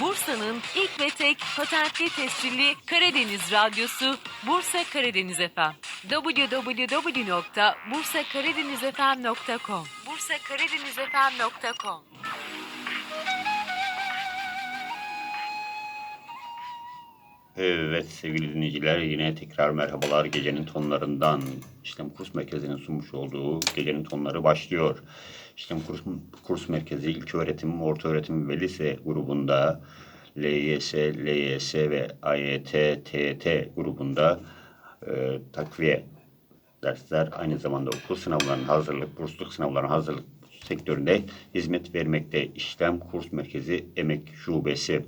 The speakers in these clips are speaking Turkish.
Bursa'nın ilk ve tek patentli tescilli Karadeniz Radyosu Bursa Karadeniz FM. www.bursakaradenizfm.com bursakaradenizfm.com Evet sevgili dinleyiciler yine tekrar merhabalar gecenin tonlarından İşlem Kurs Merkezi'nin sunmuş olduğu gecenin tonları başlıyor. İşlem Kurs, Kurs Merkezi ilk öğretim, orta öğretim ve lise grubunda LYS, LYS ve AYT, TET grubunda e, takviye dersler aynı zamanda okul sınavlarının hazırlık, bursluluk sınavlarının hazırlık sektöründe hizmet vermekte. İşlem Kurs Merkezi Emek Şubesi.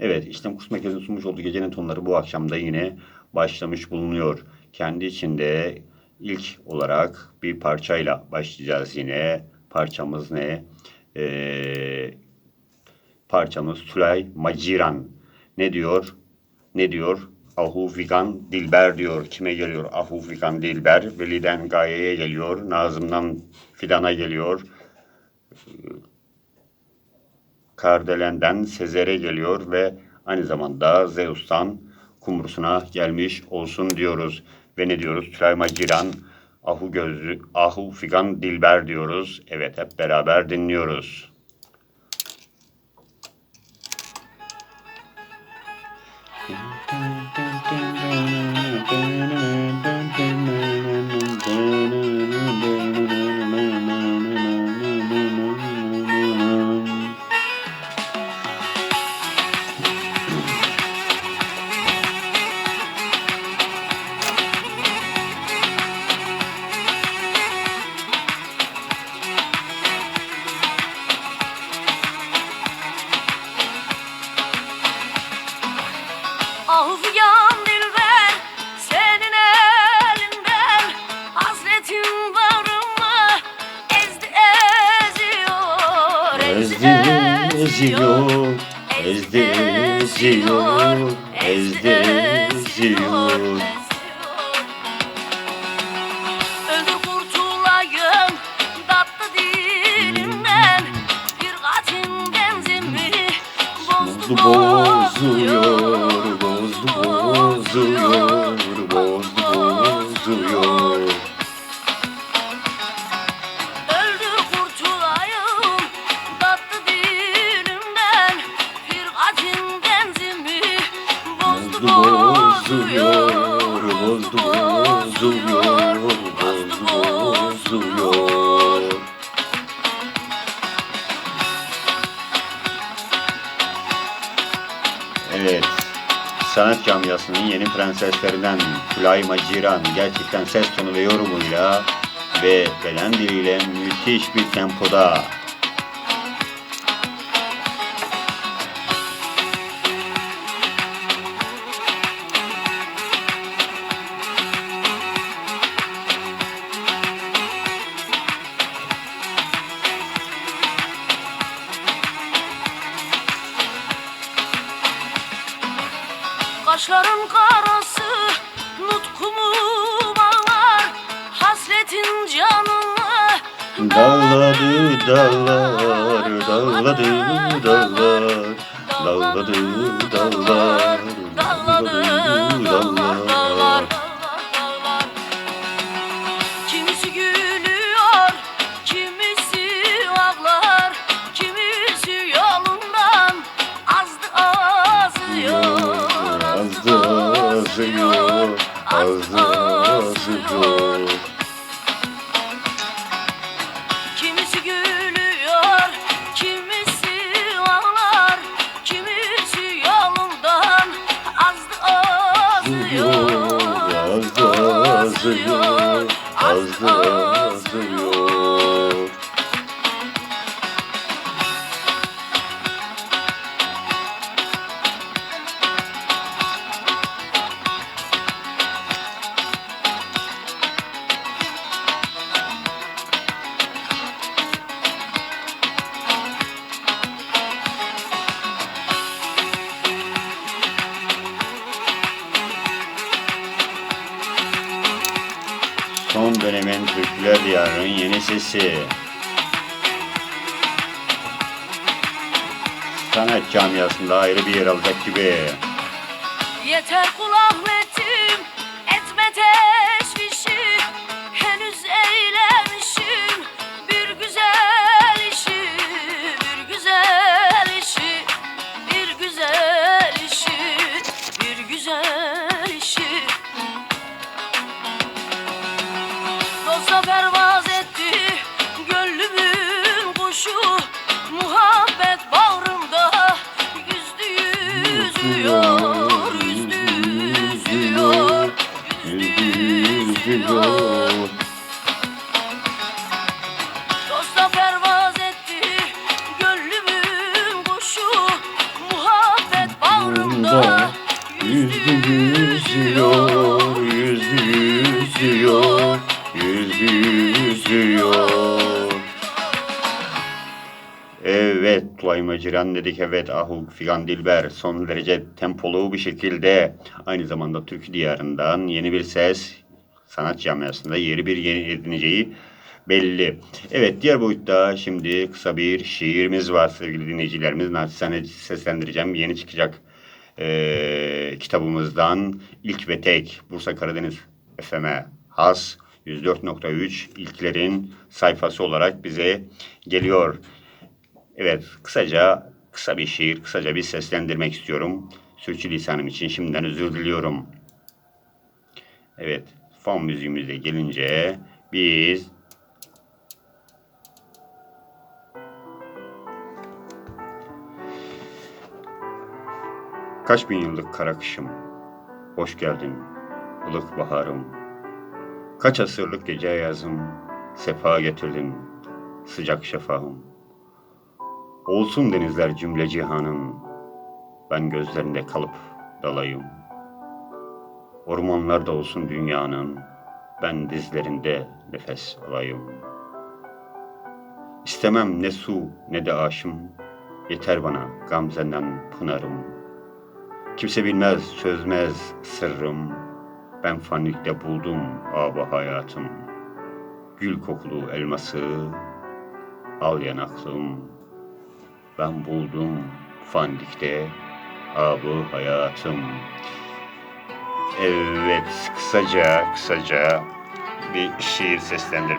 Evet, İşlem Kurs Merkezi'nin sunmuş olduğu gecenin tonları bu akşamda yine başlamış bulunuyor. Kendi içinde ilk olarak bir parçayla başlayacağız yine. Parçamız ne? Ee, parçamız Tülay Maciran. Ne diyor? Ne diyor? Ahu Figan Dilber diyor. Kime geliyor? Ahu Figan Dilber. Veli'den Gaye'ye geliyor. Nazım'dan Fidan'a geliyor. Kardelen'den Sezer'e geliyor ve aynı zamanda Zeus'tan Kumrus'una gelmiş olsun diyoruz. Ve ne diyoruz? Tülay Maciran, Ahu Gözlü, Ahu Figan Dilber diyoruz. Evet hep beraber dinliyoruz. Avyan dilber senin elinden Hasretin varımı ezdi eziyor Ezdi eziyor, ezdi eziyor, ezdi eziyor. Öldü kurtulayım tatlı dilimden Bir katin benzimi Bozdu bozuyor, bozdu bozuyor, bozdu bozuyor. Öldü kurtulayım tatlı dilimden Bir katin benzimi bozdu bozuyor, bozdu bozuyor, bozdu bozuyor. Evet, sanat camiasının yeni prenseslerinden Tülay Maciran gerçekten ses tonu ve yorumuyla ve beden diliyle müthiş bir tempoda Kaşların karası nutkumu bağlar Hasretin canını Dağladı dağlar, dağladı dağlar, dağladı dağlar, dağladı dağlar. Azıyor, azdı azıyor. Dönemin Türküler Diyarı'nın yeni sesi. Sanat camiasında ayrı bir yer alacak gibi. Yeter kul Ahmet'im Evet, Tulay Maciran dedik evet, Ahu Figan Dilber son derece tempolu bir şekilde aynı zamanda Türk diyarından yeni bir ses sanat camiasında yeri bir yeni edineceği belli. Evet, diğer boyutta şimdi kısa bir şiirimiz var sevgili dinleyicilerimiz. Naçizane seslendireceğim. Yeni çıkacak eee, kitabımızdan ilk ve tek Bursa Karadeniz FM'e has 104.3 ilklerin sayfası olarak bize geliyor. Evet, kısaca kısa bir şiir, kısaca bir seslendirmek istiyorum. Sürçülisanım için şimdiden özür diliyorum. Evet, fon müziğimize gelince biz Kaç bin yıllık kara kışım, hoş geldin, ılık baharım. Kaç asırlık gece yazım, sefa getirdin, sıcak şafağım. Olsun denizler cümle cihanın, ben gözlerinde kalıp dalayım. Ormanlar da olsun dünyanın, ben dizlerinde nefes alayım. İstemem ne su ne de aşım, yeter bana gamzenden pınarım. Kimse bilmez, çözmez sırrım. Ben fanlikte buldum aba hayatım. Gül kokulu elması, al yanaklım. Ben buldum fanlikte abı hayatım. Evet, kısaca, kısaca bir şiir seslendirmek